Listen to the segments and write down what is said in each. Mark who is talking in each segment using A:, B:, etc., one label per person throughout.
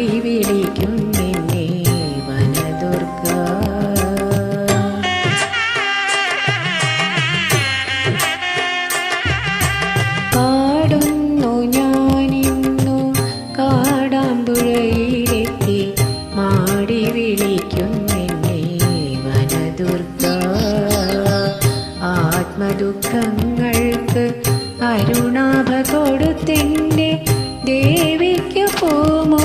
A: പാടി വിളിക്കും നിന്നെ വനദുർഗ. പാടുന്നു ഞാനിന്നു കാടാമ്പുഴയിലെത്തി മാടി വിളിക്കും നിന്നെ വനദുർഗ. ആത്മദുഃഖങ്ങൾക്ക് അരുണാഭ കൊടുത്തിന്റെ ദേവിക്ക് പോമോ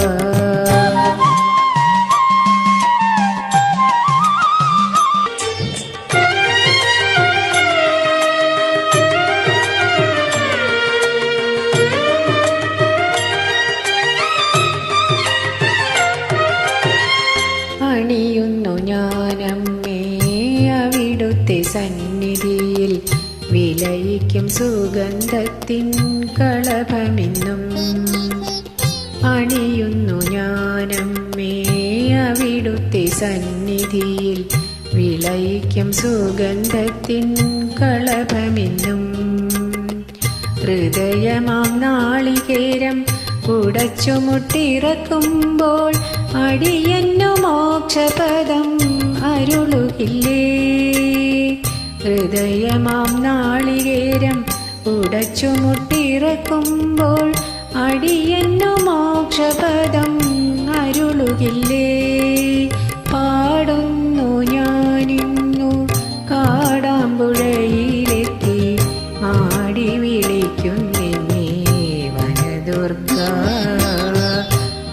A: വിലയിക്കും സുഗന്ധത്തിൻ കളഭമിന്നും അണിയുന്നു ഞാനമ്മേ അവിടുത്തെ സന്നിധിയിൽ. വിളയിക്കും സുഗന്ധത്തിൻ കളഭമിന്നും ഹൃദയമാം നാളികേരം കുടച്ചുമുട്ടിറക്കുമ്പോൾ അടിയന്നു മോക്ഷപദം അരുളുകില്ലേ? ഹൃദയമാം നാളികേരം ഉടച്ചുമുട്ടിറക്കുമ്പോൾ അടിയെന്നു മോക്ഷപദം അരുളുകില്ലേ? പാടുന്നു ഞാനിന്നു കാടാമ്പുഴയിലെത്തി ആടി വിളിക്കുന്നെന്നെ വനദുർഗ.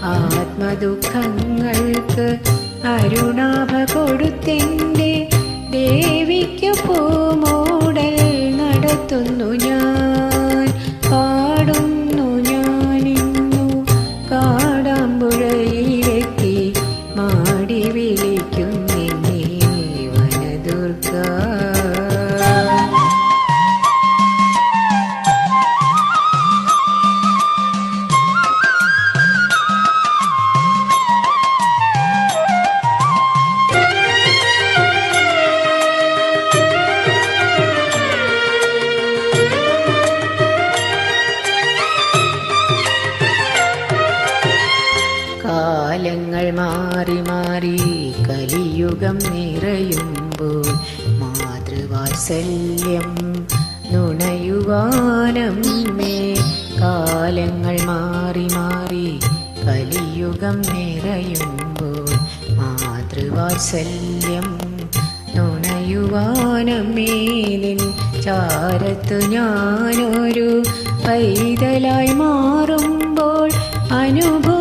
A: ആത്മദുഃഖങ്ങൾക്ക് അരുണാഭ കൊടുത്തെന്റെ ദേവിക്ക് പൂമൂടൽ നടത്തുന്നു. മാറി മാറി കലിയുഗം നിറയുമ്പോൾ മാതൃവാത്സല്യം നുണയുവാനമ്മേ. കാലങ്ങൾ മാറി മാറി കലിയുഗം നിറയുമ്പോൾ മാതൃവാത്സല്യം നുണയുവാനമ്മേ. നിൻ ചാരത്തു ഞാനൊരു പൈതലായി മാറുമ്പോൾ അനുഭൂതി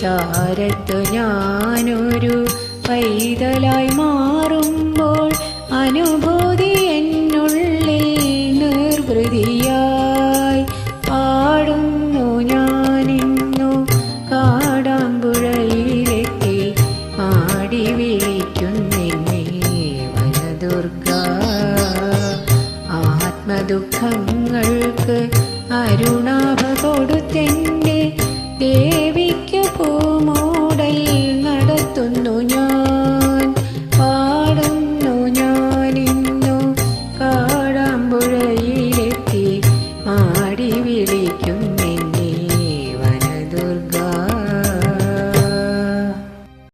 A: ചാരത്തു ഞാനൊരു പൈതലായി മാറുമ്പോൾ അനുഭൂതി എന്നുള്ളിൽ നിർവൃതിയായി പാടുന്നു ഞാനിന്നു കാടാമ്പുഴയിലെത്തി ആടി വിളിക്കുന്നെന്നെ വനദുർഗ. ആത്മദുഃഖങ്ങൾക്ക് അരുണാഭ കൊടുത്തെന്നെ ദേവിക്ക് പൂമോ